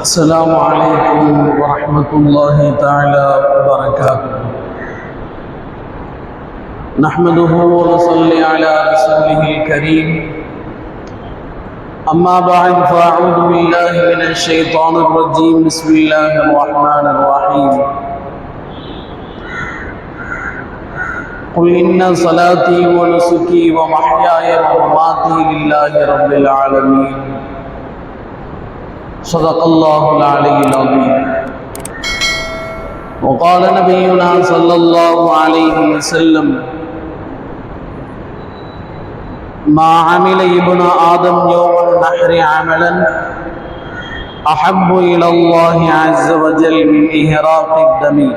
السلام عليكم ورحمة الله تعالى وبركاته. نحمده ونصلي على رسوله الكريم. أما بعد فأعوذ بالله من الشيطان الرجيم. بسم الله الرحمن الرحيم. قل إن صلاتي ونسكي ومحياي ومماتي لله رب العالمين. صدق الله العلي العظيم. وقال نبينا صلى الله عليه وسلم ما عمل ابن آدم يوم النحر عملا أحب إلى الله عز وجل من إهراق الدم.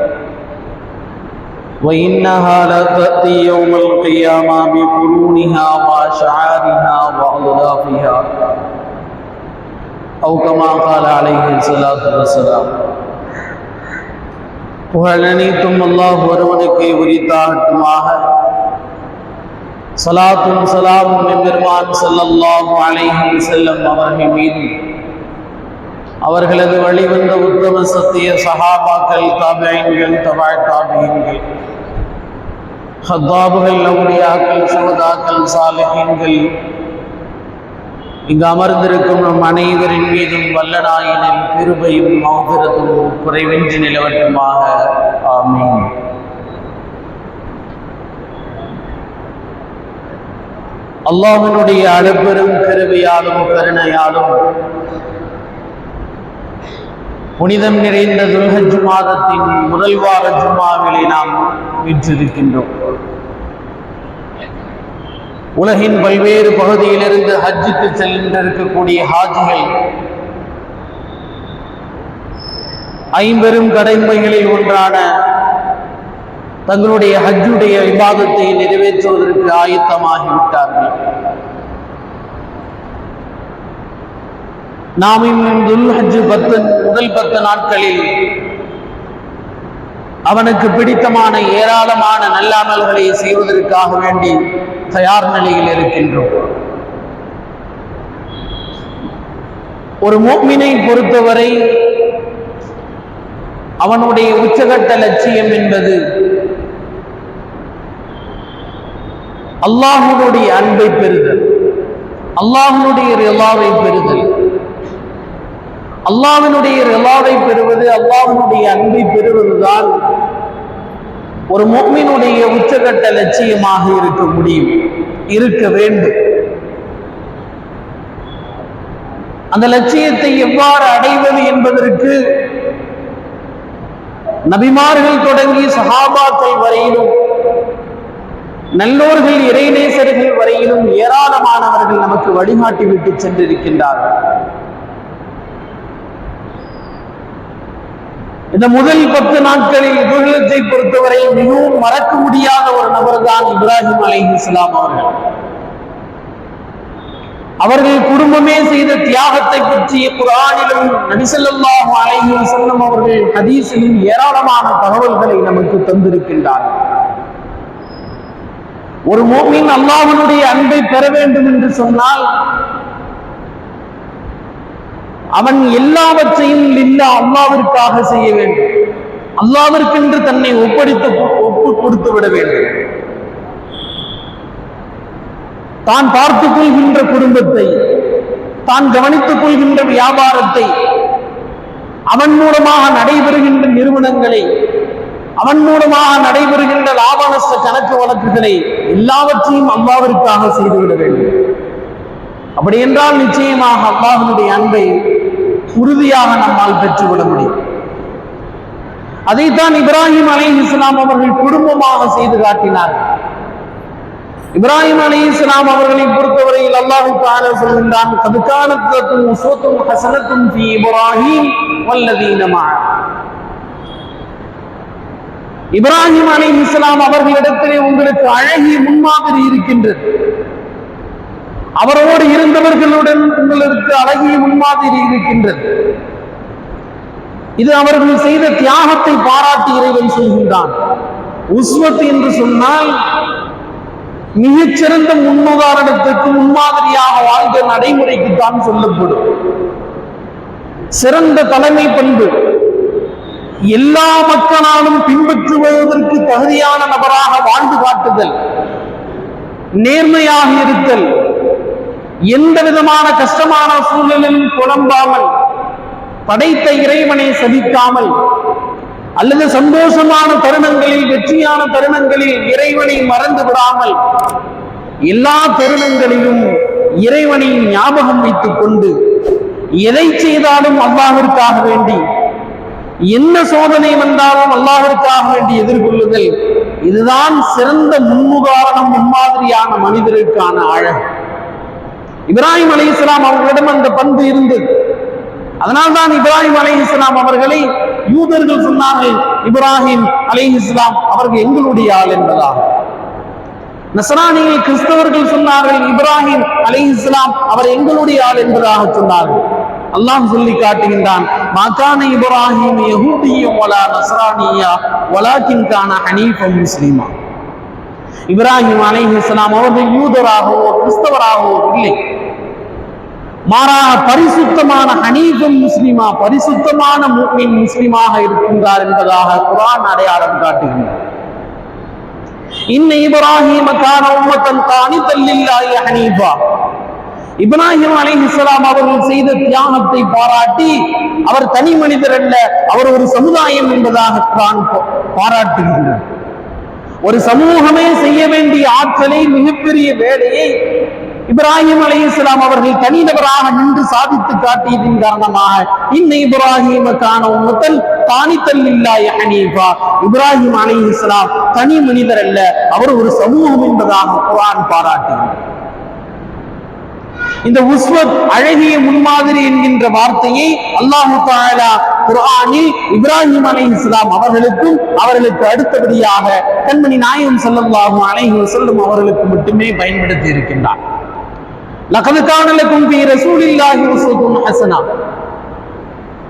وإنها لتأتي يوم القيامة بقرونها وأشعارها وأضلافها அவுகமா கால அலைஹி சலாத்து வசலாம் புகழ் அனைத்தும் அல்லாஹ் ஒருவனுக்கே உரித்தாகட்டுமாக சலாத்தும் சலாமும் எம்பெருமான் செல்லல்லாஹும் அலைஹி செல்லம் அவர்கள் மீது அவர்களது வழிவந்த உத்தம சத்திய சஹாபாக்கள் தாபியன்கள் தபாய் தாபியன்கள் ஹத்தாபுகள் லவுலியாக்கள் சுகதாக்கள் சாலிஹீன்கள் இங்கு அமர்ந்திருக்கும் நம் அனைவரின் மீதும் வல்லநாயனின் கிருபையும் மௌபிரத்தும் குறைவின்றி நிலவட்டுமாக. ஆமீன். அல்லாஹினுடைய அளப்பெரும் கிருபையாலும் கருணையாலும் புனிதம் நிறைந்த துல்ஹஜ் மாதத்தின் முதல் வார ஜுமாவிலே நாம் வீற்றிருக்கின்றோம். உலகின் பல்வேறு பகுதியிலிருந்து ஹஜ்ஜுக்கு சென்றிருக்கக்கூடிய ஹாஜிகள் ஐம்பெரும் கடமைகளில் ஒன்றான தங்களுடைய ஹஜ்ஜுடைய விவாதத்தை நிறைவேற்றுவதற்கு ஆயத்தமாகிவிட்டார்கள். நாம் இன்னும் ஹஜ்ஜு பத்து முதல் பத்து நாட்களில் அவனுக்கு பிடித்தமான ஏராளமான நல்லாமல்களை செய்வதற்காக வேண்டி தயார் நிலையில் இருக்கின்றோம். ஒரு மூமினை பொறுத்தவரை அவனுடைய உச்சகட்ட லட்சியம் என்பது அல்லாஹனுடைய அன்பை பெறுதல் அல்லாஹனுடைய ரிலாவை பெறுதல். அல்லாவினுடைய ரிலாவை பெறுவது அல்லாஹனுடைய அன்பை பெறுவதுதான் ஒரு மோமினுடைய உச்சகட்ட லட்சியமாக இருக்க முடியும் இருக்க வேண்டும். அந்த லட்சியத்தை எவ்வாறு அடைவது என்பதற்கு நபிமார்கள் தொடங்கி சகாபாக்கள் வரையிலும் நல்லோர்கள் இறைநேசர்கள் வரையிலும் ஏராளமானவர்கள் நமக்கு வழிகாட்டி விட்டு சென்றிருக்கின்றார்கள். இந்த முதல் பத்து நாட்களில் தொழிலத்தை பொறுத்தவரை மிகவும் மறக்க முடியாத ஒரு நபர் தான் இப்ராஹிம் அலை இஸ்லாம் அவர்கள். அவர்கள் குடும்பமே செய்த தியாகத்தை பற்றி குரானிலும் நபிசல்லாஹு அலைஹி செல்லும் அவர்கள் ஹதீசிலும் ஏராளமான தகவல்களை நமக்கு தந்திருக்கின்றார்கள். ஒரு மோமின் அல்லாஹனுடைய அன்பை பெற வேண்டும் என்று சொன்னால் அவன் எல்லாவற்றையும் இல்லா அல்லாவிற்காக செய்ய வேண்டும். அல்லாவிற்கென்று தன்னை ஒப்படைத்து ஒப்பு கொடுத்து விட வேண்டும். தான் பார்த்துக் கொள்கின்ற குடும்பத்தை தான் கவனித்துக் கொள்கின்ற வியாபாரத்தை அவன் மூலமாக நடைபெறுகின்ற நிறுவனங்களை அவன் மூலமாக நடைபெறுகின்ற லாப நஷ்ட கணக்கு வழக்குகளை எல்லாவற்றையும் அல்லாவிற்காக செய்துவிட வேண்டும். அப்படி என்றால் நிச்சயமாக அல்லாஹனுடைய அன்பை உறுதியாக நம்மால் பெற்றுவிட முடியும். அதைத்தான் இப்ராஹிம் அலை இஸ்லாம் அவர்கள் குடும்பமாக செய்து காட்டினார்கள். இப்ராஹிம் அலி இஸ்லாம் அவர்களை பொறுத்தவரையில் அல்லாஹு தான சொல்கின்றான் கதுக்கானத்தும் உசோத்தும் ஹசனத்தும் ஃபி இப்ராஹிம் வல்லதீனமா இப்ராஹிம் அலி இஸ்லாம் அவர்களிடத்திலே உங்களுக்கு அழகிய முன்மாதிரி இருக்கின்றது. அவரோடு இருந்தவர்களுடன் உங்களுக்கு அழகிய முன்மாதிரி இருக்கின்றது. இது அவர்கள் செய்த தியாகத்தை பாராட்டி இறைவன் சொல்கின்றான். உஸ்வத் என்று சொன்னால் மிகச்சிறந்த முன்னுதாரணத்துக்கு முன்மாதிரியாக வாழ்ந்த நடைமுறைக்கு தான் சொல்லப்படும். சிறந்த தலைமை பண்பு. எல்லா மக்களாலும் பின்பற்றுவதற்கு தகுதியான நபராக வாழ்ந்து காட்டுதல். நேர்மையாக இருத்தல். எந்த விதமான கஷ்டமான சூழலிலும் புலம்பாமல் படைத்த இறைவனை சதிக்காமல் அல்லது சந்தோஷமான தருணங்களில் வெற்றியான தருணங்களில் இறைவனை மறந்து விடாமல் எல்லா தருணங்களிலும் இறைவனை ஞாபகம் வைத்துக் கொண்டு எதை செய்தாலும் அல்லாஹிற்காக வேண்டி என்ன சோதனை வந்தாலும் அல்லாஹிற்காக வேண்டி எதிர்கொள்ளுதல் இதுதான் சிறந்த முன்னுதாரணம் முன்மாதிரியான மனிதருக்கான அழகு இப்ராஹிம் அலி இஸ்லாம் அவர்களிடம் அந்த பண்பு இருந்தது. அதனால்தான் இப்ராஹிம் அலி இஸ்லாம் அவர்களை யூதர்கள் சொன்னார்கள் இப்ராஹிம் அலை இஸ்லாம் அவர்கள் எங்களுடைய ஆள் என்பதாக. நசரானியில் கிறிஸ்தவர்கள் சொன்னார்கள் இப்ராஹிம் அலி இஸ்லாம் அவர் எங்களுடைய ஆள் என்பதாக சொன்னார்கள். அல்லாஹ் சொல்லி காட்டுகின்றான் மாகான இப்ராஹிம் யஹூதியும் வலா நசரானியா வலாக்கின் கான ஹனீஃபம் முஸ்லீமா. இப்ராஹிம் அலை இஸ்லாம் அவர்கள் யூதராகவோ கிறிஸ்தவராகவோ இல்லை. மாறாக பரிசுத்தமான ஹனீஃபும் முஸ்லிமா பரிசுத்தமான முக்மின் முஸ்லிமாக இருக்கின்றார் என்பதாக குரான் அடையாளம் காட்டுகின்றார் இன்ன இப்ராஹிம கான உம்மத்தன் தானி லில்லாஹி ஹனீஃபா. இப்ராஹிம் அலைஹிஸ்ஸலாம் அவர்கள் செய்த தியாகத்தை பாராட்டி அவர் தனி மனிதர் அல்ல அவர் ஒரு சமுதாயம் என்பதாக குரான் பாராட்டுகின்றார் ஒரு சமூகமே செய்ய வேண்டிய ஆற்றலை மிகப்பெரிய வேலையை இப்ராஹிம் அலி இஸ்லாம் அவர்கள் தனிநபராக நின்று சாதித்து காட்டியதின் காரணமாக இன்ன இப்ராஹிமுக்கான கான தானித்தல் இல்லாய ஹனீஃபா. இப்ராஹிம் அலி இஸ்லாம் தனி மனிதர் அல்ல அவர் ஒரு சமூகம் என்பதாக குரான் பாராட்டுகிறார் இந்த உஸ்வத் அழகிய முன்மாதிரி என்கின்ற வார்த்தையை அல்லாஹு தாலா குர்ஆனில் இப்ராஹிம் அலை இஸ்லாம் அவர்களுக்கும் அவர்களுக்கு அடுத்தபடியாக கண்மணி நாயகம் ஸல்லல்லாஹு அலைஹி செல்லும் அவர்களுக்கு மட்டுமே பயன்படுத்தி இருக்கின்றார். லகது காணலுக்கும் ஃபீ ரசூலில்லாஹி உஸ்வத்துன் ஹஸனா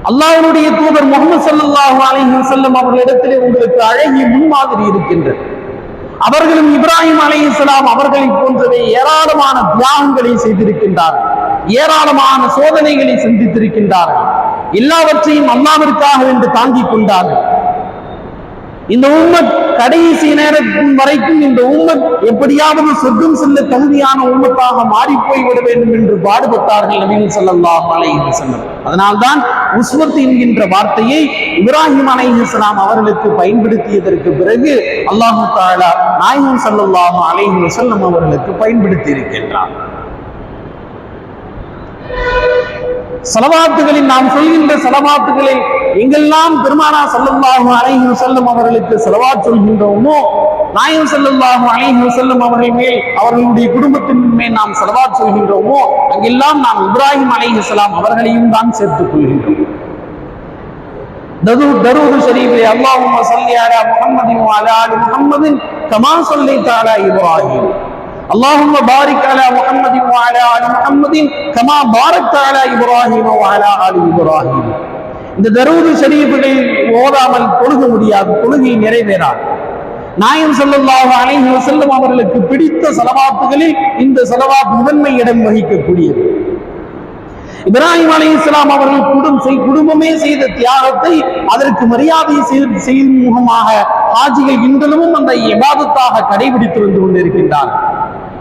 அல்லாஹ்வுடைய தூதர் முகமது ஸல்லல்லாஹு அலைஹி செல்லும் அவர்களிடத்திலே உங்களுக்கு அழகிய முன்மாதிரி இருக்கின்றது. அவர்களும் இப்ராஹிம் அலை இஸ்லாம் அவர்களை போன்றவே ஏராளமான தியாகங்களை செய்திருக்கின்றார் ஏராளமான சோதனைகளை சந்தித்திருக்கின்றார்கள். எல்லாவற்றையும் அல்லாவிற்காக என்று தாங்கிக் கொண்டார்கள். இந்த உம்மத் கடைசி நேரத்தின் வரைக்கும் இந்த உம்மத் எப்படியாவது சொர்க்கம் செல்ல தகுதியான உம்மத்தாக மாறி போய்விட வேண்டும் என்று பாடுபட்டார்கள் நபிகள் ஸல்லல்லாஹு அலைஹி செல்லம் அதனால்தான் உஸ்வத் என்கின்ற வார்த்தையை இப்ராஹிம் அலைஹிஸ்ஸலாம் அவர்களுக்கு பயன்படுத்தியதற்கு பிறகு அல்லாஹு தாலா நாயகம் ஸல்லல்லாஹு அலைஹி வஸல்லம் அவர்களுக்கு பயன்படுத்தி இருக்கின்றார் செலவாத்துகளில் நாம் சொல்கின்ற செலவாத்துகளில் எங்கெல்லாம் பெருமானா சல்லல்லாஹு அலைஹி செல்லும் அவர்களுக்கு செலவாத் சொல்கின்றோமோ நாயகம் ஸல்லல்லாஹு அலைஹி செல்லும் அவர்கள் மேல் அவர்களுடைய குடும்பத்தின் மேல் நாம் செலவாத் சொல்கின்றோமோ அங்கெல்லாம் நாம் இப்ராஹிம் அலைஹிஸ்ஸலாம் அவர்களையும் தான் சேர்த்துக் கொள்கின்றோம். தரு தரூது ஷரீஃபிலே அல்லாஹும்ம ஸல்லி அலா அலா ஆலி கமா ஸல்லைத தாரா இப்ராஹிம். اللهم بارك على محمد وعلى ال محمد كما باركت على ابراهيم وعلى ال ابراهيم இந்த தரூது ஷரீஃபுகளை ஓதாமல் தொழுக முடியாது தொழுகை நிறைவேறாது நாயம் ஸல்லல்லாஹு அலைஹி வஸல்லம் அவர்களுக்கு பிடித்த சலவாத்துகளில் இந்த சலவாத் முதன்மை இடம் வகிக்கக்கூடியது இப்ராஹிம் அலி இஸ்லாம் அவர்கள் குடும் செய் குடும்பமே செய்த தியாகத்தை அதற்கு மரியாதை செய்- செய்யும் முகமாக ஹாஜிகள் இன்றளவும் அந்த இபாதத்தாக கடைபிடித்து வந்து கொண்டிருக்கின்றார்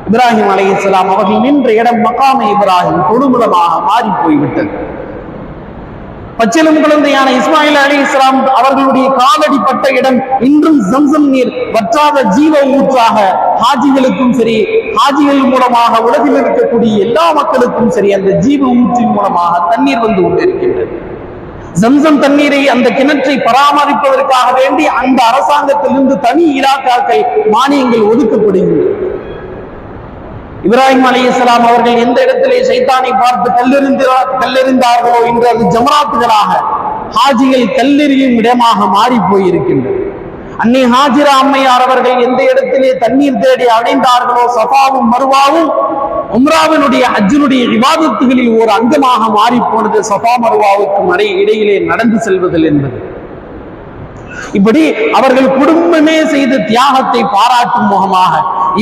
இப்ராஹிம் அலை இஸ்லாம் அவர்கள் நின்ற இடம் மக்காம இப்ராஹிம் கொடுமுடமாக மாறி போய்விட்டது. பச்சிலும் குழந்தையான இஸ்மாயில் அலி இஸ்லாம் அவர்களுடைய காலடி பட்ட இடம் இன்றும் சம்சம் நீர் வற்றாத ஜீவ ஊற்றாக ஹாஜிகளுக்கும் சரி ஹாஜிகள் மூலமாக உலகில் இருக்கக்கூடிய எல்லா மக்களுக்கும் சரி அந்த ஜீவ ஊற்றின் மூலமாக தண்ணீர் வந்து கொண்டிருக்கின்றது. ஜம்சம் தண்ணீரை அந்த கிணற்றை பராமரிப்பதற்காக வேண்டி அந்த அரசாங்கத்திலிருந்து தனி இலாக்காக்கள் மானியங்கள் ஒதுக்கப்படுகின்றன. இப்ராஹிம் அலி இஸ்லாம் அவர்கள் எந்த இடத்திலே சைத்தானை பார்த்து கல்லெறிந்தார் கல்லெறிந்தார்களோ இன்று அது ஜமராத்துகளாக ஹாஜிகள் கல்லெறியும் இடமாக மாறி போயிருக்கின்றது அன்னை ஹாஜிரா அம்மையார் அவர்கள் எந்த இடத்திலே தண்ணீர் தேடி அடைந்தார்களோ சஃபாவும் மருவாவும் உம்ராவினுடைய ஹஜ்ஜினுடைய விவாதத்துகளில் ஒரு அங்கமாக மாறி போனது சஃபா மருவாவுக்கும் அறை இடையிலே நடந்து செல்வதில் என்பது. இப்படி அவர்கள் குடும்பமே செய்த தியாகத்தை பாராட்டும் முகமாக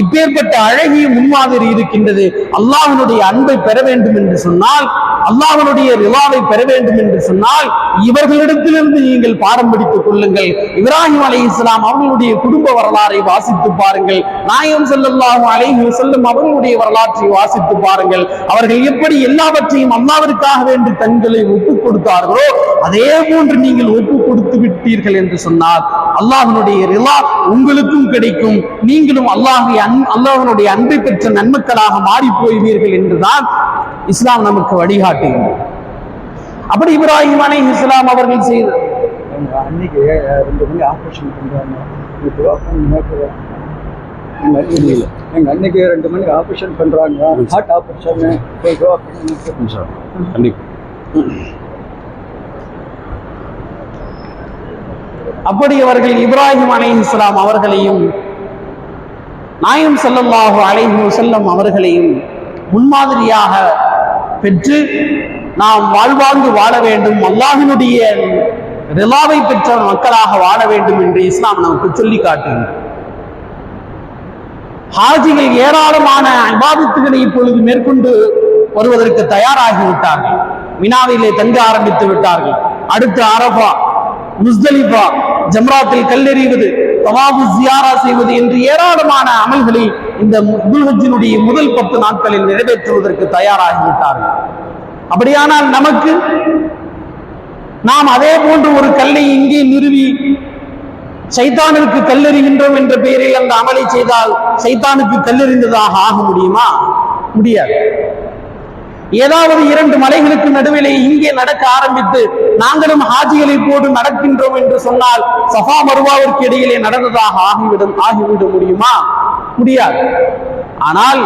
இப்பேற்பட்ட அழகிய முன்மாதிரி இருக்கின்றது. அல்லாஹனுடைய அன்பை பெற வேண்டும் என்று சொன்னால் அல்லாஹனுடைய ரிவாவை பெற வேண்டும் என்று சொன்னால் இவர்களிடத்திலிருந்து நீங்கள் பாரம்படித்துக் கொள்ளுங்கள். இப்ராஹிம் அலி இஸ்லாம் அவர்களுடைய குடும்ப வரலாறை வாசித்து பாருங்கள். நாயம் செல்லும் அலைஹி செல்லும் அவர்களுடைய வரலாற்றை வாசித்து பாருங்கள். அவர்கள் எப்படி எல்லாவற்றையும் அல்லாவிற்காக வேண்டி தங்களை ஒப்புக் கொடுத்தார்களோ அதே போன்று நீங்கள் ஒப்பு கொடுத்து விட்டீர்கள் என்று சொன்னால் அல்லாஹனுடைய ரிலா உங்களுக்கும் கிடைக்கும். நீங்களும் அல்லாஹை அன் அல்லாஹ்வினுடைய அன்பை பெற்ற நன்மக்களாக மாறி போய்வீர்கள் என்றுதான் இஸ்லாம் நமக்கு வழிகாட்டுகின்றது அப்படி இப்ராஹிம் அலை இஸ்லாம் அவர்கள் செய்த அன்னைக்கு ரெண்டு மணி ஆப்ரேஷன் பண்றாங்க எங்க அன்னைக்கு ரெண்டு மணி ஆப்ரேஷன் பண்றாங்க ஹார்ட் ஆப்ரேஷன் அப்படி அவர்கள் இப்ராஹிம் அலை இஸ்லாம் அவர்களையும் நாயம் செல்லமாக அலைஹி செல்லும் அவர்களையும் முன்மாதிரியாக பெற்று நாம் வாழ்வாழ்ந்து வாழ வேண்டும். அல்லாஹினுடைய ரிலாவை பெற்ற மக்களாக வாழ வேண்டும் என்று இஸ்லாம் நமக்கு சொல்லி காட்டுகின்றது. ஹாஜிகள் ஏராளமான விவாதத்துகளை இப்பொழுது மேற்கொண்டு வருவதற்கு தயாராகி விட்டார்கள் மினாவிலே தங்க ஆரம்பித்து விட்டார்கள். அடுத்து அரபா முஸ்தலிபா ஜம்ராத்தில் கல்லெறிவது தவாபு ஜியாரா செய்வது என்று ஏராளமான அமல்களை இந்த துல்ஹஜினுடைய முதல் பத்து நாட்களில் நிறைவேற்றுவதற்கு தயாராகிவிட்டார்கள் அப்படியானால் நமக்கு நாம் அதே போன்று ஒரு கல்லை இங்கே நிறுவி சைத்தானுக்கு கல்லெறிகின்றோம் என்ற பெயரில் அந்த அமலை செய்தால் சைத்தானுக்கு கல்லெறிந்ததாக ஆக முடியுமா? முடியாது. ஏதாவது இரண்டு மலைகளுக்கு நடுவிலே இங்கே நடக்க ஆரம்பித்து நாங்களும் ஹாஜிகளை போடு நடக்கின்றோம் என்று சொன்னால் சஃபா மருவாவிற்கு இடையிலே நடந்ததாக ஆகிவிடும் ஆகிவிட முடியுமா? முடியாது. ஆனால்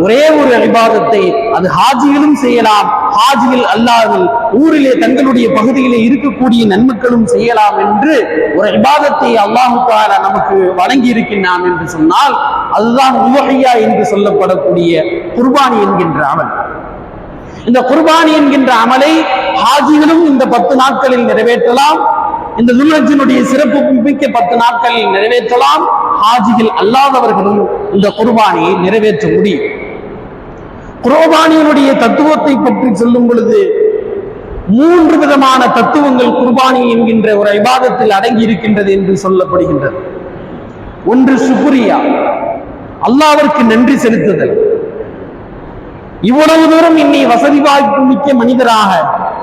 ஒரே ஒரு அபிபாதத்தை அது ஹாஜிகளும் செய்யலாம் ஹாஜிகள் அல்லாது ஊரிலே தங்களுடைய பகுதியிலே இருக்கக்கூடிய நன்மக்களும் செய்யலாம் என்று ஒரு அபிபாதத்தை அல்லாஹு நமக்கு வழங்கி இருக்கின்றான் என்று சொன்னால் அதுதான் உவகையா என்று சொல்லப்படக்கூடிய குர்பானி என்கின்ற அவன் இந்த குர்பானி என்கின்ற அமலை ஹாஜிகளும் இந்த பத்து நாட்களில் நிறைவேற்றலாம். இந்த துல்ஹஜினுடைய சிறப்பு மிக்க பத்து நாட்களில் நிறைவேற்றலாம். ஹாஜிகள் அல்லாதவர்களும் இந்த குர்பானியை நிறைவேற்ற முடியும். குர்பானியினுடைய தத்துவத்தை பற்றி சொல்லும் பொழுது மூன்று விதமான தத்துவங்கள் குர்பானி என்கின்ற ஒரு விவாதத்தில் அடங்கி இருக்கின்றது என்று சொல்லப்படுகின்றது. ஒன்று சுக்ரியா அல்லாவிற்கு நன்றி செலுத்துதல். இவ்வளவு தூரம் என்னை வசதி வாய்ப்பு மிக்க மனிதராக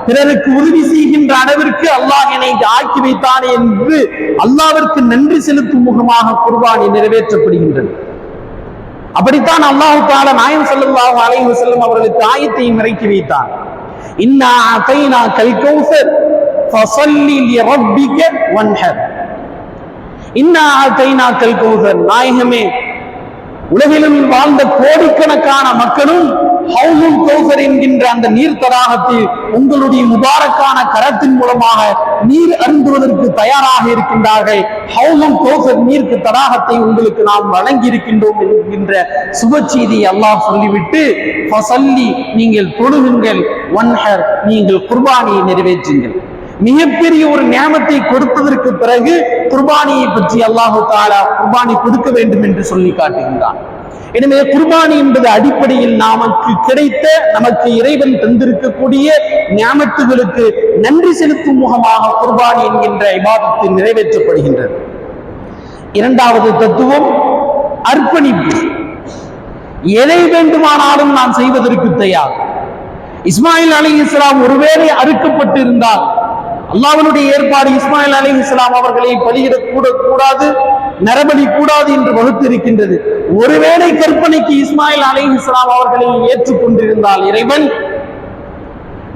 பிறருக்கு உதவி செய்கின்ற அளவிற்கு அல்லாஹ் என்னை ஆக்கி வைத்தானே என்று அல்லாவிற்கு நன்றி செலுத்தும் முகமாக குர்பானி நிறைவேற்றப்படுகின்றது. அப்படித்தான் அல்லாஹு தால நாயம் ஸல்லல்லாஹு அலைஹி செல்லும் அவர்களுக்கு ஆயத்தையும் இறக்கி வைத்தார். இன்னா அதைனா கல் கௌசர் ஃபஸல்லி லிரப்பிக வன்ஹர். இன்னா அதைனா கல் கௌசர் நாயகமே உலகிலும் வாழ்ந்த கோடிக்கணக்கான மக்களும் ஹவுலுல் கௌசர் என்கின்ற அந்த நீர் தடாகத்தில் உங்களுடைய முபாரக்கான கரத்தின் மூலமாக நீர் அருந்துவதற்கு தயாராக இருக்கின்றார்கள். ஹவுலுல் கௌசர் நீர்க்கு தடாகத்தை உங்களுக்கு நாம் வழங்கி இருக்கின்றோம் என்கின்ற சுப செய்தி அல்லாஹ் சொல்லிவிட்டு நீங்கள் தொழுகுங்கள். ஒன்ஹர் நீங்கள் குர்பானியை நிறைவேற்றுங்கள். மிகப்பெரிய ஒரு நியமத்தை கொடுத்ததற்கு பிறகு குர்பானியை பற்றி அல்லாஹு தாலா குர்பானி கொடுக்க வேண்டும் என்று சொல்லி காட்டுகின்றான். எனவே குர்பானி என்பது அடிப்படையில் நமக்கு கிடைத்த நமக்கு இறைவன் தந்திருக்கக்கூடிய ஞாபகத்துகளுக்கு நன்றி செலுத்தும் முகமாக குர்பானி என்கின்ற இபாதத்தில் நிறைவேற்றப்படுகின்றது. இரண்டாவது தத்துவம் அர்ப்பணிப்பு. எதை வேண்டுமானாலும் நான் செய்வதற்கு தயார். இஸ்மாயில் அலி இஸ்லாம் ஒருவேளை அறுக்கப்பட்டிருந்தால் அல்லாவனுடைய ஏற்பாடு இஸ்மாயில் அலி இஸ்லாம் அவர்களை பலியிடக் கூட கூடாது நரபலி கூடாது என்று வகுத்திருக்கின்றது. ஒருவேளை கற்பனைக்கு இஸ்மாயில் அலி இஸ்லாம் அவர்களை ஏற்றுக்கொண்டிருந்தால் இறைவன்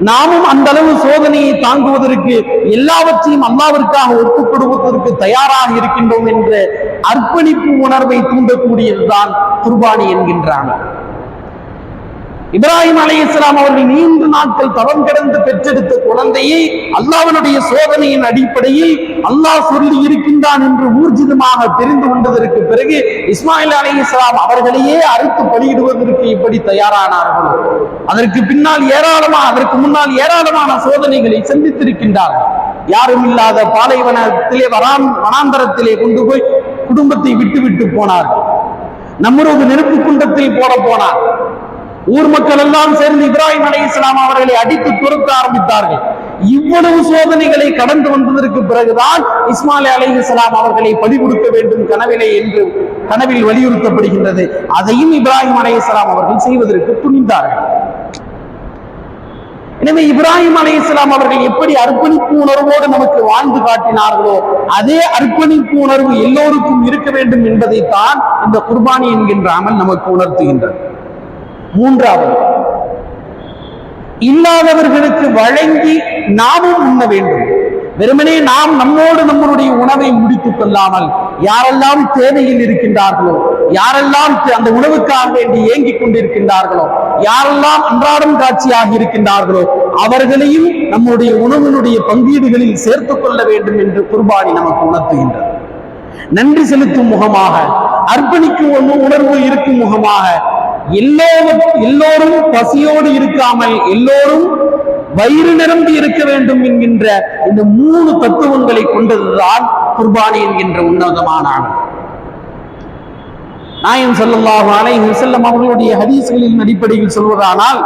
நாமும் அந்த அளவு சோதனையை தாங்குவதற்கு எல்லாவற்றையும் அல்லாவிற்காக ஒப்புக் கொடுப்பதற்கு தயாராக இருக்கின்றோம் என்ற அர்ப்பணிப்பு உணர்வை தூண்டக்கூடியதுதான் குர்பானி என்கின்றான். இப்ராஹிம் அலி இஸ்லாம் அவர்கள் நீண்ட நாட்கள் தவம் கிடந்து பெற்றெடுத்த குழந்தையை அல்லாவனுடைய சோதனையின் அடிப்படையில் அல்லாஹ் சொல்லி இருக்கின்றான் என்று ஊர்ஜிதமாக தெரிந்து கொண்டதற்கு பிறகு இஸ்மாயில் அலி இஸ்லாம் அவர்களையே அறுத்து பலியிடுவதற்கு இப்படி தயாரானார்களோ? அதற்கு பின்னால் ஏராளமான அதற்கு முன்னால் ஏராளமான சோதனைகளை சந்தித்திருக்கின்றார்கள் யாரும் இல்லாத பாலைவனத்திலே வரான் வனாந்தரத்திலே கொண்டு போய் குடும்பத்தை விட்டு விட்டு போனார்கள் நம்முடைய நெருப்பு குண்டத்தில் போட போனார். ஊர் மக்கள் எல்லாம் சேர்ந்து இப்ராஹிம் அலி இஸ்லாம் அவர்களை அடித்து துரத்த ஆரம்பித்தார்கள். இவ்வளவு சோதனைகளை கடந்து வந்ததற்கு பிறகுதான் இஸ்மாலி அலி இஸ்லாம் அவர்களை பலி வேண்டும் கனவிலே என்று கனவில் வலியுறுத்தப்படுகின்றது. அதையும் இப்ராஹிம் அலி இஸ்லாம் அவர்கள் செய்வதற்கு துணிந்தார்கள். எனவே இப்ராஹிம் அலி இஸ்லாம் அவர்கள் எப்படி அர்ப்பணிப்பு உணர்வோடு நமக்கு வாழ்ந்து காட்டினார்களோ அதே அர்ப்பணிப்பு உணர்வு எல்லோருக்கும் இருக்க வேண்டும் என்பதைத்தான் இந்த குர்பானி என்கின்ற அமல் நமக்கு உணர்த்துகின்றது. மூன்றாவது இல்லாதவர்களுக்கு வழங்கி நாமும் உண்ண வேண்டும். வெறுமனே நாம் நம்மோடு நம்மளுடைய உணவை முடித்துக் கொள்ளாமல் யாரெல்லாம் தேவையில் இருக்கின்றார்களோ யாரெல்லாம் அந்த உணவுக்காக வேண்டி ஏங்கிக் கொண்டிருக்கின்றார்களோ யாரெல்லாம் அன்றாடம் காட்சியாக இருக்கின்றார்களோ அவர்களையும் நம்முடைய உணவினுடைய பங்கீடுகளில் சேர்த்துக் கொள்ள வேண்டும் என்று குர்பானி நமக்கு உணர்த்துகின்றது. நன்றி செலுத்தும் முகமாக அர்ப்பணிக்கும் உணர்வு இருக்கும் முகமாக எல்லோரும் எல்லோரும் பசியோடு இருக்காமல் எல்லோரும் வயிறு நிரம்பி இருக்க வேண்டும் என்கின்ற இந்த மூணு தத்துவங்களை கொண்டதுதான் குர்பானி என்கின்ற உன்னதமான அமல் நாயம் ஸல்லல்லாஹு அலைஹி வஸல்லம் அவர்களுடைய ஹதீஸ்களின் அடிப்படையில் சொல்வதானால்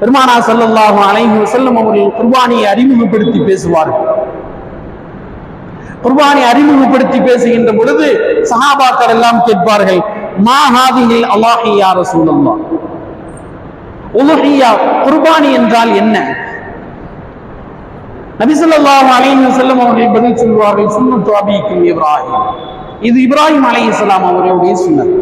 பெருமானா ஸல்லல்லாஹு அலைஹி வஸல்லம் அவர்கள் குர்பானியை அறிமுகப்படுத்தி பேசுவார்கள். குர்பானை அறிமுகப்படுத்தி பேசுகின்ற பொழுது சஹாபாக்கள் எல்லாம் கேட்பார்கள் மா ஹாதிஹில் அல்லாஹி உலுஹியா குர்பானி என்றால் என்ன? நபி ஸல்லல்லாஹு அலைஹி வஸல்லம் அவர்கள் பதில் சொல்வார்கள் சுன்னத்து அபீக்கும் இப்ராஹிம் இது இப்ராஹிம் அலை இஸ்லாம் அவர்களுடைய சுண்ணத்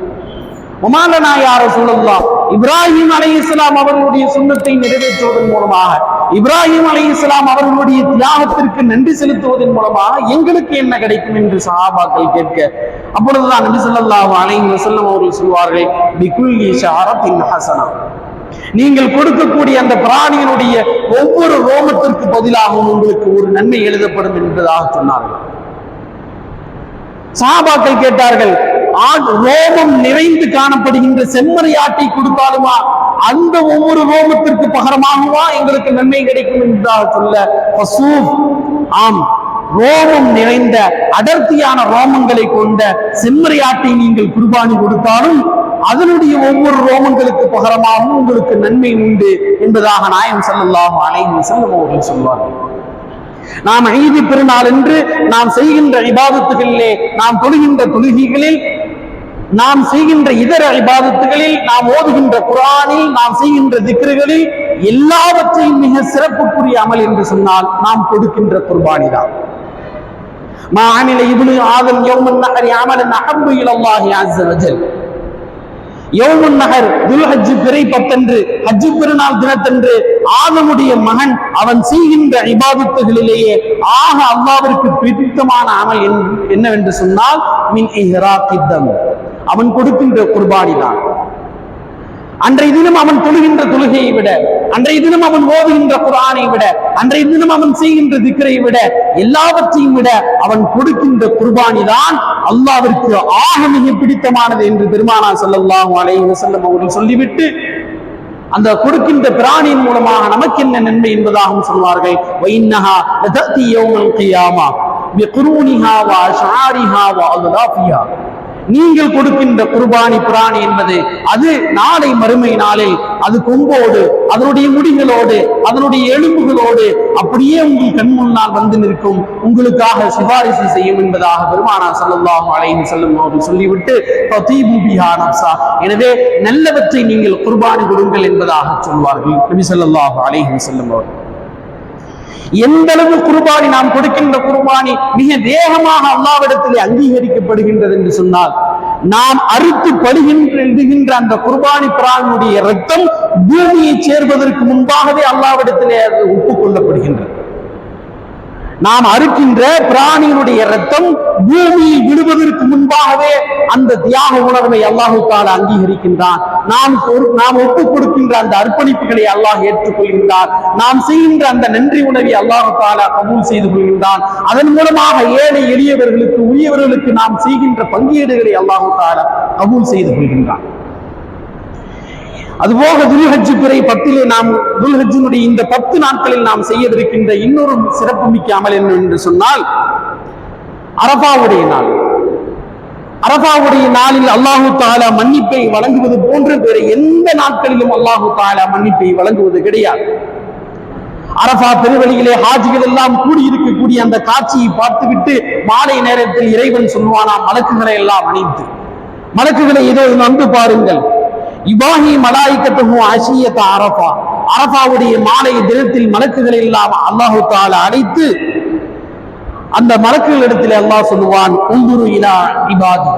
உமாலனா யார ரசூலல்லாஹ் இப்ராஹிம் அலை இஸ்லாம் அவர்களுடைய சுண்ணத்தை நிறைவேற்றுவதன் மூலமாக இப்ராஹிம் அலை இஸ்லாம் அவர்களுடைய தியாகத்திற்கு நன்றி செலுத்துவதன் மூலமாக எங்களுக்கு என்ன கிடைக்கும் என்று சஹாபாக்கள் கேட்க அப்பொழுதுதான் நபி ஸல்லல்லாஹு அலைஹி வஸல்லம் அவர்கள் சொல்வார்கள் பிகுல்லி ஷஅரத்தின் ஹசனா. நீங்கள் கொடுக்கக்கூடிய அந்த பிராணியினுடைய ஒவ்வொரு ரோமத்திற்கு பதிலாகவும் உங்களுக்கு ஒரு நன்மை எழுதப்படும் என்பதாக சொன்னார்கள். சாபாக்கள் கேட்டார்கள் ஆண் ரோமம் நிறைந்து காணப்படுகின்ற செம்மறி ஆட்டை கொடுத்தாலுமா? அந்த ஒவ்வொரு ரோமத்திற்கு பகரமாகவா எங்களுக்கு நன்மை கிடைக்கும் என்பதாக சொல்ல பசூப் ஆம் ரோமம் நிறைந்த அடர்த்தியான ரோமங்களை கொண்ட செம்மறியாட்டை நீங்கள் குர்பானி கொடுத்தாலும் அதனுடைய ஒவ்வொரு ரோமங்களுக்கு பகரமாகவும் உங்களுக்கு நன்மை உண்டு என்பதாக நாயம் செல்லலாம் அலைஹி செல்லும் அவர்கள் சொல்வார்கள். நாம் ஈது பெருநாள் என்று நாம் செய்கின்ற இபாதத்துகளிலே நாம் தொழுகின்ற தொழுகைகளில் நாம் செய்கின்ற இதர இபாதத்துகளில் நாம் ஓதுகின்ற குரானில் நாம் செய்கின்ற திக்ருகளில் எல்லாவற்றையும் மிக சிறப்புக்குரிய அமல் என்று சொன்னால் நாம் கொடுக்கின்ற குர்பானி தான் ما عمل ابن آدم يوم النحر عملا أحب إلى الله عز وجل யௌமுன் நகர் துல்ஹஜ் பிறை பத்தன்று ஹஜ்ஜு பெருநாள் தினத்தன்று ஆதமுடைய மகன் அவன் செய்கின்ற இபாதத்துகளிலேயே ஆக அல்லாவிற்கு பிடித்தமான அமல் என்- என்னவென்று சொன்னால் மின் இஹ்ராக்கித்தம் அவன் கொடுக்கின்ற குர்பானி தான் அன்றைய தினம் அவன் தொழுகின்ற தொழுகையை விட அன்றைய தினம் அவன் ஓதுகின்ற குரானை விட அன்றைய தினம் அவன் செய்கின்ற திக்கரை விட எல்லாவற்றையும் விட அவன் கொடுக்கின்ற குர்பானி தான் அல்லாவிற்கு ஆக மிக பிடித்தமானது என்று பெருமானா செல்லல்லாம் அலைஹி வஸல்லம் அவர்கள் சொல்லிவிட்டு அந்த கொடுக்கின்ற பிராணியின் மூலமாக நமக்கு என்ன நன்மை என்பதாகவும் சொல்வார்கள். வைன்னஹா லதத்தி யௌமல் கியாமா பிகுரூனிஹா வ அஷ்ஆரிஹா வ அத்லாஃபிஹா நீங்கள் கொடுக்கின்ற குர்பானி பிராணி என்பது அது நாளை மறுமை நாளில் அது கொம்போடு அதனுடைய முடிகளோடு அதனுடைய எலும்புகளோடு அப்படியே உங்கள் கண் முன்னால் வந்து நிற்கும். உங்களுக்காக சிபாரிசு செய்யும் என்பதாக பெருமானா ஸல்லல்லாஹு அலைஹி செல்லும் அவர்கள் சொல்லிவிட்டு எனவே நல்லவற்றை நீங்கள் குர்பானி கொடுங்கள் என்பதாக சொல்வார்கள். நபி ஸல்லல்லாஹு அலைஹி செல்லும் அவர்கள். எந்த அளவு குர்பானி நாம் கொடுக்கின்ற குர்பானி மிக வேகமாக அல்லாவிடத்திலே அங்கீகரிக்கப்படுகின்றது என்று சொன்னால் நாம் அறுத்து படுகின்ற அந்த குர்பானி பிராணியுடைய ரத்தம் பூமியை சேர்வதற்கு முன்பாகவே அல்லாவிடத்திலே அது ஒப்புக்கொள்ளப்படுகின்றது. நாம் அறுக்கின்ற பிராணியினுடைய ரத்தம் பூமியில் விழுவதற்கு முன்பாகவே அந்த தியாக உணர்வை அல்லாஹு அங்கீகரிக்கின்றான். நாம் நாம் ஒப்புக் கொடுக்கின்ற அந்த அர்ப்பணிப்புகளை அல்லாஹ் ஏற்றுக்கொள்கின்றார் நாம் செய்கின்ற அந்த நன்றி உணர்வை அல்லாஹு தாலா கபூல் செய்து கொள்கின்றான். அதன் மூலமாக ஏழை எளியவர்களுக்கு உரியவர்களுக்கு நாம் செய்கின்ற பங்கீடுகளை அல்லாஹு தாலா கபூல் செய்து கொள்கின்றான். அதுபோக துல்ஹஜ் பிறை பத்திலே நாம் துல்ஹஜினுடைய இந்த பத்து நாட்களில் நாம் செய்யவிருக்கின்ற இன்னொரு சிறப்புமிக்க அமல் என்ன என்று சொன்னால் அரபாவுடைய நாள். அரபாவுடைய நாளில் அல்லாஹு தாலா மன்னிப்பை வழங்குவது போன்ற வேறு எந்த நாட்களிலும் அல்லாஹு தாலா மன்னிப்பை வழங்குவது கிடையாது. அரபா பெருவழியிலே ஹாஜிகள் எல்லாம் கூடியிருக்கக்கூடிய அந்த காட்சியை பார்த்துவிட்டு மாலை நேரத்தில் இறைவன் சொல்வானா மலக்குகளை எல்லாம் அணிந்து. மலக்குகளை இதோ வந்து பாருங்கள். இபாஹி மலாய்க்கத்துக்கும் அஷியத்த அரபா அரபாவுடைய மாலை தினத்தில் மலக்குகள் எல்லாம் அல்லாஹு தால அழைத்து அந்த மலக்குகளிடத்தில் அல்லாஹ் சொல்லுவான் உந்துரு இலா இபாதி.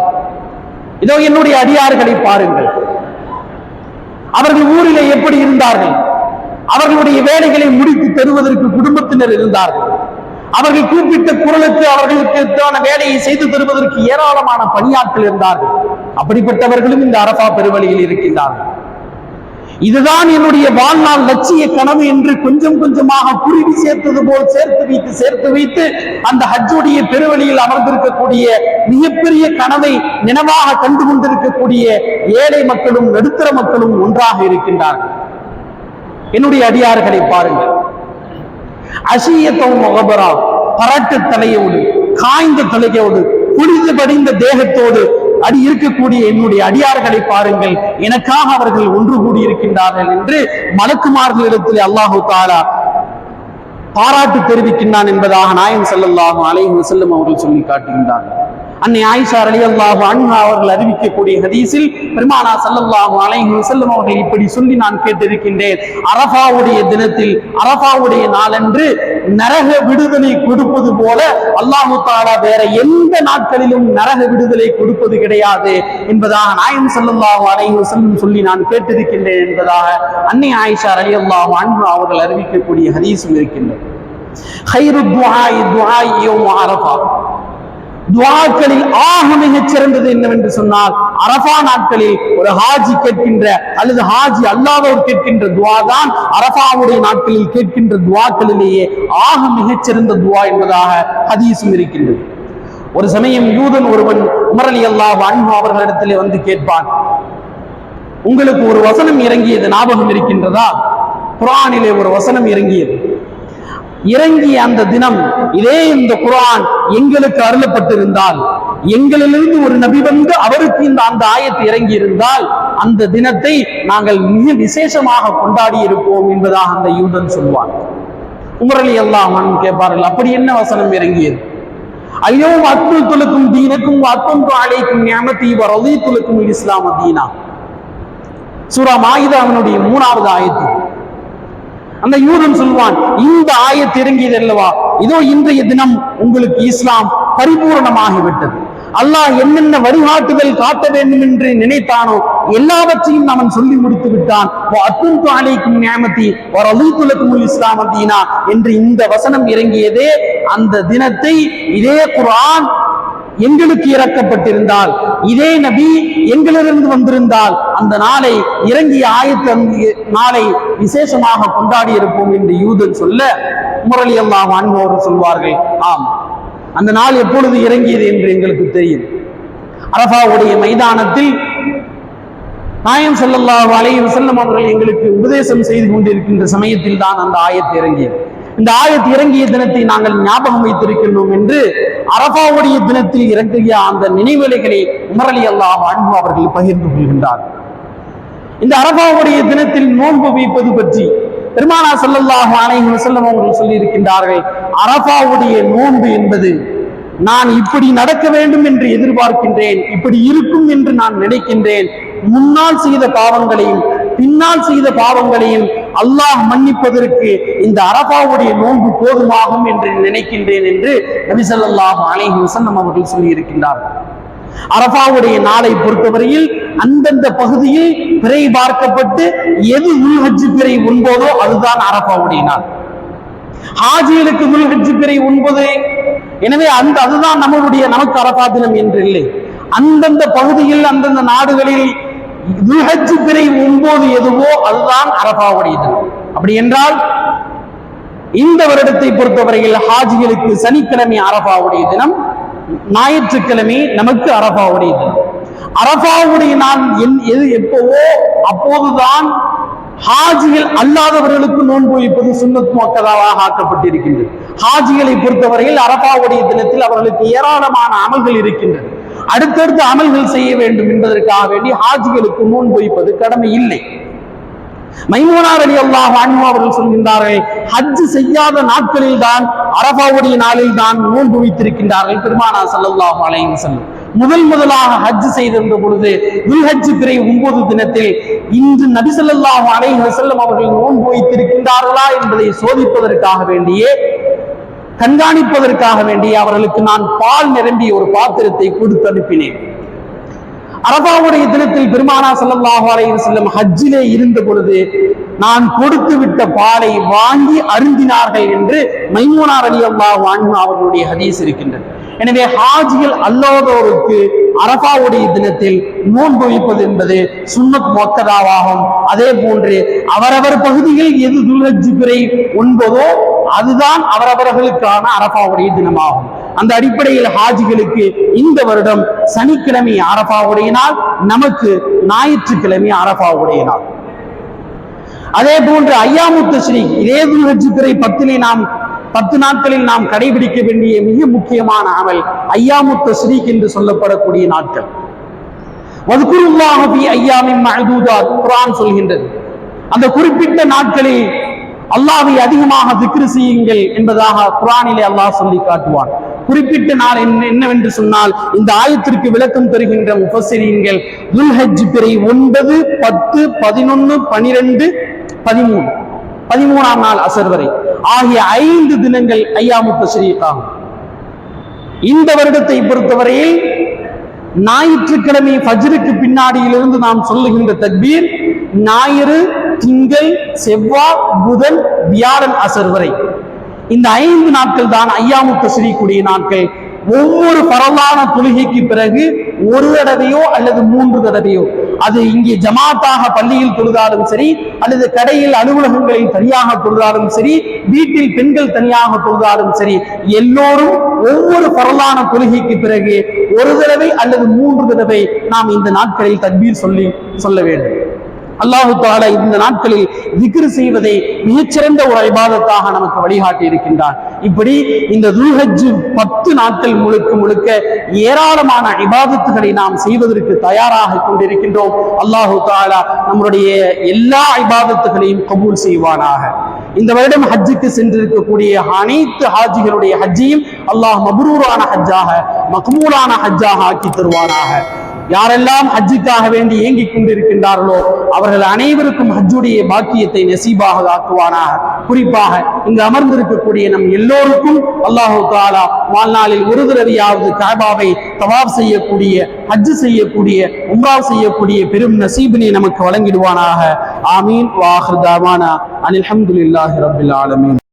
இதோ என்னுடைய அடியார்களை பாருங்கள். அவர்கள் ஊரிலே எப்படி இருந்தார்கள்? அவர்களுடைய வேலைகளை முடித்து தருவதற்கு குடும்பத்தினர் இருந்தார்கள். அவர்கள் கூப்பிட்ட குரலுக்கு அவர்களுக்கு வேலையை செய்து தருவதற்கு ஏராளமான பணியாட்கள் இருந்தார்கள். அப்படிப்பட்டவர்களும் இந்த அரபா பெருவழியில் இருக்கின்றார்கள். இதுதான் என்னுடைய வாழ்நாள் லட்சிய கனவு என்று கொஞ்சம் கொஞ்சமாக குருவி சேர்த்தது போல் சேர்த்து வைத்து சேர்த்து வைத்து அந்த ஹஜ்ஜுடைய பெருவழியில் அமர்ந்திருக்கக்கூடிய மிகப்பெரிய கனவை நினைவாக கண்டு கொண்டிருக்கக்கூடிய ஏழை மக்களும் நடுத்தர மக்களும் ஒன்றாக இருக்கின்றார்கள். என்னுடைய அடியார்களை பாருங்கள். அசியத்தவும் முகபரா பரட்டு தலையோடு காய்ந்த தலையோடு குளிது படிந்த தேகத்தோடு அடி இருக்கக்கூடிய என்னுடைய அடியார்களை பாருங்கள். எனக்காக அவர்கள் ஒன்று கூடி இருக்கின்றார்கள் என்று மலக்குமார்களிடத்தில் அல்லாஹு தாலா பாராட்டு தெரிவிக்கின்றான் என்பதாக நாயம் ஸல்லல்லாஹு அலைஹி செல்லும் அவர்கள் சொல்லி காட்டுகின்றார்கள். அன்னை ஆயிஷா ரலியல்லாஹு அன்ஹா அவர்கள் அறிவிக்கக்கூடிய ஹதீஸில் பெருமானா ஸல்லல்லாஹு அலைஹி செல்லும் அவர்கள் இப்படி சொல்லி நான் கேட்டிருக்கின்றேன். அரபாவுடைய தினத்தில் அரபாவுடைய நாளன்று நரக விடுதலை கொடுப்பது போல அல்லாஹு தாலா வேற எந்த நாட்களிலும் நரக விடுதலை கொடுப்பது கிடையாது என்பதாக நாயம் ஸல்லல்லாஹு அலைஹி செல்லும் சொல்லி நான் கேட்டிருக்கின்றேன் என்பதாக அன்னை ஆயிஷா ரலியல்லாஹு அன்ஹா அவர்கள் அறிவிக்கக்கூடிய ஹதீஸும் இருக்கின்றது. துவாக்களில் ஆக மிகச் சிறந்தது என்னவென்று சொன்னால் அரபா நாட்களில் ஒரு ஹாஜி கேட்கின்ற அல்லது ஹாஜி அல்லாதவர் கேட்கின்ற துவா தான் அரபாவுடைய நாட்களில் கேட்கின்ற துவாக்களிலேயே ஆக மிகச் சிறந்த துவா என்பதாக ஹதீசும் இருக்கின்றது. ஒரு சமயம் யூதன் ஒருவன் உமரலி அல்லாஹ் அன்பு அவர்களிடத்திலே வந்து கேட்பான் உங்களுக்கு ஒரு வசனம் இறங்கியது ஞாபகம் இருக்கின்றதா? குரானிலே ஒரு வசனம் இறங்கியது. இறங்கிய அந்த தினம் இதே இந்த குரான் எங்களுக்கு அருளப்பட்டிருந்தால் எங்களிலிருந்து ஒரு நபி வந்து அவருக்கு இந்த அந்த ஆயத்து இறங்கி இருந்தால் அந்த தினத்தை நாங்கள் மிக விசேஷமாக கொண்டாடி இருப்போம் என்பதாக அந்த யூதன் சொல்வான். உமரலி எல்லாம் கேட்பார்கள் அப்படி என்ன வசனம் இறங்கியது? ஐயோ அத்துல் துலுக்கும் தீனக்கும் அத்தும் அழைக்கும் ஞாமத்தி வரது துலுக்கும் இஸ்லாம தீனா. சூரா மாயுதாவினுடைய மூணாவது ஆயத்து. அந்த யூதன் சொல்வான் இந்த ஆயத்து இறங்கியது அல்லவா? இதோ இன்றைய தினம் உங்களுக்கு இஸ்லாம் பரிபூரணமாகிவிட்டது. அல்லாஹ் என்னென்ன வழிகாட்டுதல் காட்ட வேண்டும் என்று நினைத்தானோ எல்லாவற்றையும் அவன் சொல்லி முடித்து விட்டான். அலைக்கும் நியமத்தி ஒரு அலுத்துலக்கும் இஸ்லாம் தீனா என்று இந்த வசனம் இறங்கியதே அந்த தினத்தை இதே குரான் எங்களுக்கு இறக்கப்பட்டிருந்தால் இதே நபி எங்களிலிருந்து வந்திருந்தால் அந்த நாளை இறங்கிய ஆயத்த நாளை விசேஷமாக கொண்டாடி இருப்போம் என்று யூதன் சொல்ல முரளி அல்லாஹ் அன்போர் சொல்வார்கள். ஆம். அந்த நாள் எப்பொழுது இறங்கியது என்று எங்களுக்கு தெரியும். அரபாவுடைய மைதானத்தில் நாயம் ஸல்லல்லாஹு அலைஹி செல்லும் அவர்கள் எங்களுக்கு உபதேசம் செய்து கொண்டிருக்கின்ற சமயத்தில் தான் அந்த ஆயத்தை இறங்கியது. இந்த ஆயத்து இறங்கிய தினத்தை நாங்கள் ஞாபகம் வைத்திருக்கின்றோம் என்று அரபாவுடைய தினத்தில் இறங்கிய அந்த நினைவலைகளை உமரலி அல்லாஹ் அன்பு அவர்கள் பகிர்ந்து கொள்கின்றார். இந்த அரபாவுடைய தினத்தில் நோன்பு வைப்பது பற்றி பெருமானா ஸல்லல்லாஹு அனைவரும் வஸல்லம் அவர்கள் சொல்லியிருக்கின்றார்கள் அரபாவுடைய நோன்பு என்பது நான் இப்படி நடக்க வேண்டும் என்று எதிர்பார்க்கின்றேன் இப்படி இருக்கும் என்று நான் நினைக்கின்றேன் முன்னால் செய்த பாவங்களையும் பின்னால் செய்த பாவங்களையும் அல்லாஹ் மன்னிப்பதற்கு இந்த அரபாவுடைய நோன்பு போதுமாகும் என்று நினைக்கின்றேன் என்று நபிசல்லாஹ் ஸல்லல்லாஹு அலைஹி அவர்கள் சொல்லியிருக்கின்றார். அரபாவுடைய நாளை பொறுத்தவரையில் அந்தந்த பகுதியில் பிறை பார்க்கப்பட்டு எது உள்ஹஜ்ஜு பிறை உண்போதோ அதுதான் அரபாவுடைய நாள். ஹாஜிகளுக்கு உள்ஹஜ்ஜு பிறை உண்பது எனவே அந்த அதுதான் நம்மளுடைய நமக்கு அரபா தினம் என்று இல்லை. அந்தந்த பகுதியில் அந்தந்த நாடுகளில் துல்ஹஜ் பிறை ஒன்பது எதுவோ அதுதான் அரபாவுடைய தினம் அப்படி என்றால் இந்த வருடத்தை பொறுத்தவரையில் ஹாஜிகளுக்கு சனிக்கிழமை அரபாவுடைய தினம் ஞாயிற்றுக்கிழமை நமக்கு அரபாவுடைய தினம். அரபாவுடைய நாள் என் எது எப்பவோ அப்போதுதான் ஹாஜிகள் அல்லாதவர்களுக்கு நோன்பு வைப்பது சுண்ணத் மொக்கதாவாக ஆக்கப்பட்டிருக்கின்றது. ஹாஜிகளை பொறுத்தவரையில் அரபாவுடைய தினத்தில் அவர்களுக்கு ஏராளமான அமல்கள் இருக்கின்றது. அடுத்தடுத்து அமல்கள் செய்ய வேண்டும் என்பதற்காக வேண்டி ஹாஜிகளுக்கு முன் வைப்பது கடமை இல்லை. மைமூனார் அலி அல்லாஹ் அன்ஹு அவர்கள் சொல்கின்றார்கள் ஹஜ் செய்யாத நாட்களில் தான் அரபாவுடைய நாளில் தான் நோன்பு வைத்திருக்கின்றார்கள் பெருமானா சல்லாஹ் அலைஹி வஸல்லம். முதல் முதலாக ஹஜ் செய்திருந்த பொழுது துல்ஹஜ் பிறை ஒன்பது தினத்தில் இன்று நபி ஸல்லல்லாஹு அலைஹி வஸல்லம் அவர்கள் நோன்பு வைத்திருக்கின்றார்களா என்பதை சோதிப்பதற்காக வேண்டியே கண்காணிப்பதற்காக வேண்டி அவர்களுக்கு நான் பால் நிரம்பிய ஒரு பாத்திரத்தை கொடுத்து அனுப்பினேன். அரபாவுடைய தினத்தில் பெருமானா ஸல்லல்லாஹு அலைஹி ஹஜ்ஜிலே இருந்த பொழுது நான் கொடுத்து விட்ட பாலை வாங்கி அருந்தினார்கள் என்று மைமூனார் அலி அல்லாஹ் அவர்களுடைய ஹதீஸ் இருக்கின்றது. எனவே ஹாஜிகள் அல்லாதோருக்கு அரபாவுடைய தினத்தில் நோன்பு வைப்பது என்பது சுண்ணத் மொக்கதாவாகும் அதே போன்று அவரவர் பகுதியில் எது துல்ஹஜ் உண்பதோ அதுதான் அவரவர்களுக்கான அரபாவுடைய தினமாகும். அந்த அடிப்படையில் ஹாஜிகளுக்கு இந்த வருடம் சனிக்கிழமை அரபாவுடைய நாள் நமக்கு ஞாயிற்றுக்கிழமை அரபாவுடைய நாள். அதே போன்று ஐயாமுத்த ஸ்ரீ இதே துல்ஹஜ் பத்திலே நாம் பத்து நாட்களில் நாம் கடைபிடிக்க வேண்டிய மிக முக்கியமான அமல் ஐயாமுத்த ஸ்ரீக் என்று சொல்லப்படக்கூடிய நாட்கள். வதுகுருல்லாஹ ஐயாமின் மஅதூதாத் குரான் சொல்கின்றது. அந்த குறிப்பிட்ட நாட்களில் அல்லாவை அதிகமாக திக்ரு செய்யுங்கள் என்பதாக குரானிலே அல்லாஹ் சொல்லி காட்டுவார். குறிப்பிட்ட நாள் என்ன என்னவென்று சொன்னால் இந்த ஆயத்திற்கு விளக்கம் தருகின்ற முஃபஸ்ஸிரீன்கள் துல்ஹஜ் பிறை ஒன்பது பத்து பதினொன்னு பனிரெண்டு பதிமூணு. பதிமூணாம் நாள் அசர் வரை. ஆகிய ஐந்து தினங்கள் ஐயாமுத்த ஸ்ரீகாகும் இந்த வருடத்தை பொறுத்தவரையில் ஞாயிற்றுக்கிழமை ஃபஜ்ருக்கு பின்னாடியிலிருந்து நாம் சொல்லுகின்ற தக்பீர் ஞாயிறு திங்கள் செவ்வாய் புதன் வியாழன் அசர் வரை. இந்த ஐந்து நாட்கள் தான் ஐயாமுத்த ஸ்ரீக்குடைய நாட்கள். ஒவ்வொரு பரவான தொழுகைக்கு பிறகு ஒரு தடவையோ அல்லது மூன்று தடவையோ அது இங்கே ஜமாத்தாக பள்ளியில் தொழுதாலும் சரி அல்லது கடையில் அலுவலகங்களில் தனியாக தொழுதாலும் சரி வீட்டில் பெண்கள் தனியாக தொழுதாலும் சரி எல்லோரும் ஒவ்வொரு பரவான தொழுகைக்கு பிறகு ஒரு தடவை அல்லது மூன்று தடவை நாம் இந்த நாட்களில் தக்பீர் சொல்லி சொல்ல வேண்டும். அல்லாஹு தாலா இந்த நாட்களில் திக்ரு செய்வதை மிகச்சிறந்த ஒரு ஐபாதத்தாக நமக்கு வழிகாட்டி இருக்கின்றார் இப்படி இந்த துல்ஹஜ் பத்து நாட்கள் முழுக்க முழுக்க ஏராளமான இபாதத்துகளை நாம் செய்வதற்கு தயாராக கொண்டிருக்கின்றோம். அல்லாஹு தாலா நம்முடைய எல்லா இபாதத்துகளையும் கபூல் செய்வானாக. இந்த வருடம் ஹஜ்ஜுக்கு சென்றிருக்கக்கூடிய அனைத்து ஹாஜிகளுடைய ஹஜ்ஜையும் அல்லாஹ் மபரூரான ஹஜ்ஜாக மக்மூலான ஹஜ்ஜாக ஆக்கி தருவானாக. யாரெல்லாம் ஹஜ்ஜுக்காக வேண்டி ஏங்கிக் கொண்டிருக்கின்றார்களோ அவர்கள் அனைவருக்கும் ஹஜ்ஜுடைய பாக்கியத்தை நசீபாக ஆக்குவானாக குறிப்பாக இங்கு அமர்ந்திருக்கக்கூடிய நம் எல்லோருக்கும் அல்லாஹு தாலா வாழ்நாளில் ஒரு தடவையாவது காபாவை தவாப் செய்யக்கூடிய ஹஜ்ஜு செய்யக்கூடிய உம்ரா செய்யக்கூடிய பெரும் நசீபினை நமக்கு வழங்கிடுவானாக. ஆமீன். வாஹர் தாவானா. அனில் அஹமதுல்லாஹி ரபில் ஆலமீன்.